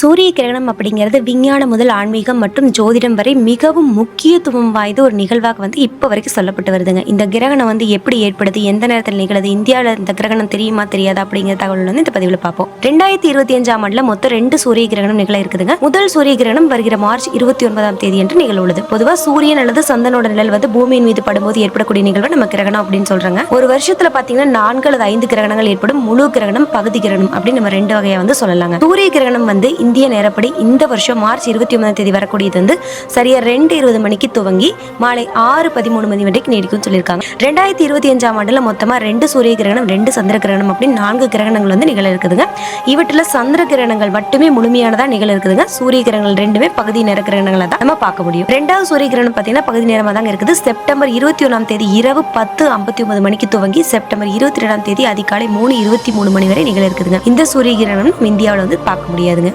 சூரிய கிரகணம் அப்படிங்கிறது விஞ்ஞானம் முதல் ஆன்மீகம் மற்றும் ஜோதிடம் வரை மிகவும் முக்கியத்துவம் வாய்ந்த ஒரு நிகழ்வாக வந்து இப்போ வரைக்கும் சொல்லப்பட்டு வருதுங்க. இந்த கிரகணம் வந்து எப்படி ஏற்படுது எந்த நேரத்தில் நிகழுது இந்தியாவில் இந்த கிரகணம் தெரியுமா தெரியாதா அப்படிங்கிற தகவல் வந்து இந்த பதிவில் பார்ப்போம். ரெண்டாயிரத்தி இருபத்தி அஞ்சாம் ஆண்டுல மொத்தம் ரெண்டு சூரிய கிரகணம் நிகழ இருக்குதுங்க. முதல் சூரிய கிரகணம் வருகிற மார்ச் இருபத்தி ஒன்பதாம் தேதி என்று நிகழ்வுள்ளது. பொதுவாக சூரியன் அல்லது சந்தனோட நிழல் வந்து பூமியின் மீது படும்போது ஏற்படக்கூடிய நிகழ்வு நம்ம கிரகணம் அப்படின்னு சொல்றாங்க. ஒரு வருஷத்துல பாத்தீங்கன்னா நான்கு அல்லது ஐந்து கிரகணங்கள் ஏற்படும். முழு கிரகணம் பகுதி கிரகணம் அப்படின்னு நம்ம ரெண்டு வகையா வந்து சொல்லலாங்க. சூரிய கிரகணம் வந்து இந்திய நேரப்படி இந்த வருஷம் மார்ச் இருபத்தி ஒன்பதாம் தேதி வரக்கூடியது வந்து சரியாக ரெண்டு இருபது மணிக்கு துவங்கி மாலை ஆறு பதிமூணு மணி வரைக்கும் நீடிக்கும் சொல்லியிருக்காங்க. ரெண்டாயிரத்தி இருபத்தி அஞ்சாம் ஆண்டுல மொத்தமாக ரெண்டு சூரிய கிரகணம் ரெண்டு சந்திர கிரகணம் அப்படின்னு நான்கு கிரகணங்கள் வந்து நிகழ இருக்குதுங்க. இவற்றில் சந்திர கிரகணங்கள் மட்டுமே முழுமையானதாக நிகழ இருக்குதுங்க. சூரிய கிரகங்கள் ரெண்டுமே பகுதி நேர கிரகணங்களை தான் நம்ம பார்க்க முடியும். ரெண்டாவது சூரிய கிரகணம் பார்த்தீங்கன்னா பகுதி நேரமாக தாங்க இருக்குது. செப்டம்பர் இருபத்தி ஒன்றாம் தேதி இரவு பத்து ஐம்பத்தி ஒன்பது மணிக்கு துவங்கி செப்டம்பர் இருபத்தி ரெண்டாம் தேதி அதிகாலை மூணு இருபத்தி மூணு மணி வரை நிகழ இருக்குதுங்க. இந்த சூரிய கிரகணம் இந்தியாவில் வந்து பார்க்க முடியாதுங்க.